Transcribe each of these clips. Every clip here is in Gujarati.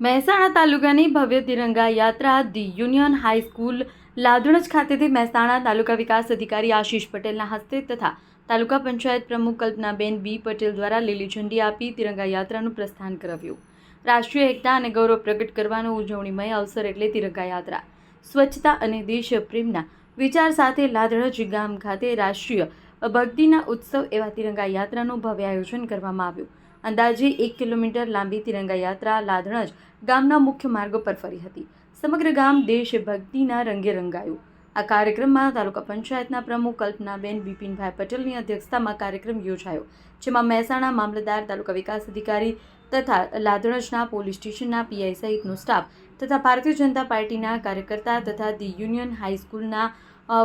મહેસાણા તાલુકાની ભવ્ય તિરંગા યાત્રા ધી યુનિયન હાઈસ્કૂલ લાદણજ ખાતેથી મહેસાણા તાલુકા વિકાસ અધિકારી આશીષ પટેલના હસ્તે તથા તાલુકા પંચાયત પ્રમુખ કલ્પનાબેન બી પટેલ દ્વારા લીલી ઝંડી આપી તિરંગા યાત્રાનું પ્રસ્થાન કરાવ્યું. રાષ્ટ્રીય એકતા અને ગૌરવ પ્રગટ કરવાનો ઉજવણીમય અવસર એટલે તિરંગા યાત્રા. સ્વચ્છતા અને દેશપ્રેમના વિચાર સાથે લાદણજ ગામ ખાતે રાષ્ટ્રીય ભક્તિના ઉત્સવ એવા તિરંગા યાત્રાનું ભવ્ય આયોજન કરવામાં આવ્યું. અંદાજે એક કિલોમીટર લાંબી તિરંગા યાત્રા લાધણજ ગામના મુખ્ય માર્ગો પર ફરી હતી. સમગ્ર ગામ દેશભક્તિના રંગે રંગાયું. આ કાર્યક્રમમાં તાલુકા પંચાયતના પ્રમુખ કલ્પનાબેન બિપિનભાઈ પટેલની અધ્યક્ષતામાં કાર્યક્રમ યોજાયો, જેમાં મહેસાણા મામલતદાર, તાલુકા વિકાસ અધિકારી તથા લાધણજના પોલીસ સ્ટેશનના પીઆઈ સહિતનો સ્ટાફ તથા ભારતીય જનતા પાર્ટીના કાર્યકર્તા તથા ધી યુનિયન હાઈસ્કૂલના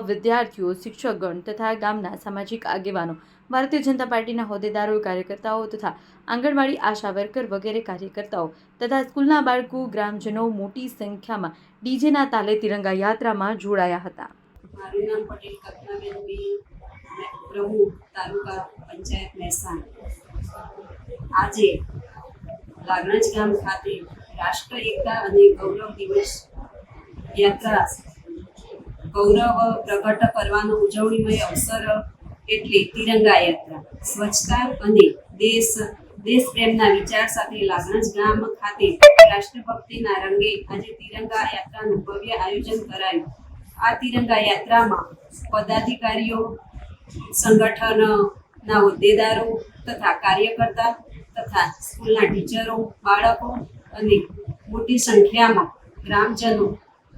વિદ્યાર્થીઓ, શિક્ષકગણ તથા ગામના સામાજિક આગેવાનો, ભારતીય જનતા પાર્ટીના હોદ્દેદારો, કાર્યકર્તાઓ તથા આંગણવાડી આશા વર્કર વગેરે કાર્યકર્તાઓ તથા સ્કૂલના બાળકો, ગ્રામજનો મોટી સંખ્યામાં ડીજેના તાલે તિરંગા યાત્રામાં જોડાયા હતા. આજે ગામ ખાતે રાષ્ટ્ર એકતા અને ગૌરવ દિવસ યાત્રા ગૌરવ પ્રગટ કરવાનો ઉજવણીમય અવસર એટલે તિરંગા યાત્રા. સ્વચ્છતા અને દેશ દેશ પ્રેમના વિચાર સાથે લાગણજ ગામ ખાતે રાષ્ટ્રભક્તિના રંગે આજે તિરંગા યાત્રાનું ભવ્ય આયોજન કરાયું. આ તિરંગા યાત્રામાં પદાધિકારીઓ, સંગઠનના હોદ્દેદારો તથા કાર્યકર્તા તથા સ્કૂલના ટીચરો, બાળકો અને મોટી સંખ્યામાં ગ્રામજનો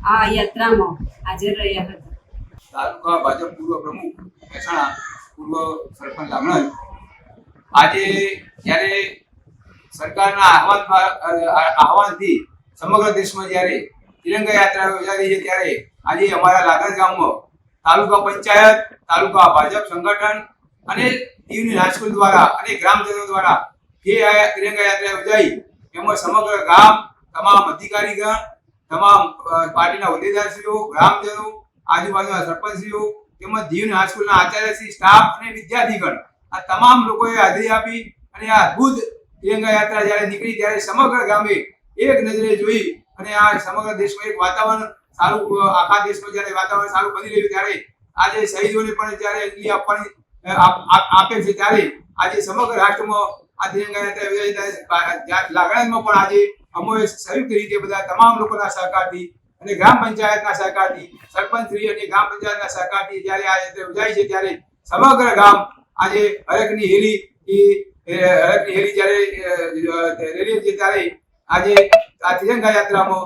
આ યાત્રામાં હાજર રહ્યા હતા. તાલુકા ભાજપ પૂર્વ પ્રમુખ મહેસાણા પૂર્વ સરપંચ લામણજ આજે જ્યારે સરકારના આહવાન આહવાનથી સમગ્ર દેશમાં જ્યારે તિરંગા યાત્રા યોજાઈ છે ત્યારે આજે અમારા લાગણ ગામમાં તાલુકા પંચાયત, તાલુકા ભાજપ સંગઠન અને દીવની હાઈસ્કૂલ દ્વારા અને ગ્રામજનો દ્વારા જે આ તિરંગા યાત્રા યોજાઈ, એમાં સમગ્ર ગામ, તમામ અધિકારીગણ તમામ પાર્ટીના હોદ્દેદારશ્રીઓ ગ્રામજનો, આજુબાજુના સરપંચશ્રીઓ, તેમજ દીવની હાઈસ્કૂલના આચાર્યશ્રી સ્ટાફ અને વિદ્યાર્થીગણ આ તમામ લોકોએ હાજરી આપી અને આ અદ્ભુત તિરંગા યાત્રા જ્યારે નીકળી ત્યારે સમગ્ર ગામે એક નજરે જોઈ અને આ સમગ્ર દેશમાં એક વાતાવરણ સારું આખા દેશમાં જ્યારે વાતાવરણ સારું બની રહ્યું ત્યારે આજે શહીદોને પણ જ્યારે અંજલિ આપવાની આપ- છે ત્યારે આજે સમગ્ર રાષ્ટ્રમાં આ તિરંગા યાત્રા લાગણામાં પણ આજે અમોએ સંયુક્ત રીતે બધા તમામ લોકોના સહકારથી અને ગ્રામ પંચાયતના સહકારથી સરપંચશ્રી અને ગ્રામ પંચાયતના સહકારથી જ્યારે આ યાત્રા યોજાય છે ત્યારે સમગ્ર ગામ આજે હરકની હેલી હરકની હેલી જ્યારે રેલી છે ત્યારે આજે આ તિરંગા યાત્રામાં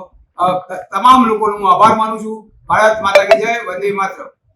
તમામ લોકોનો હું આભાર માનું છું. ભારત માતા કી જય, વંદે માતરમ.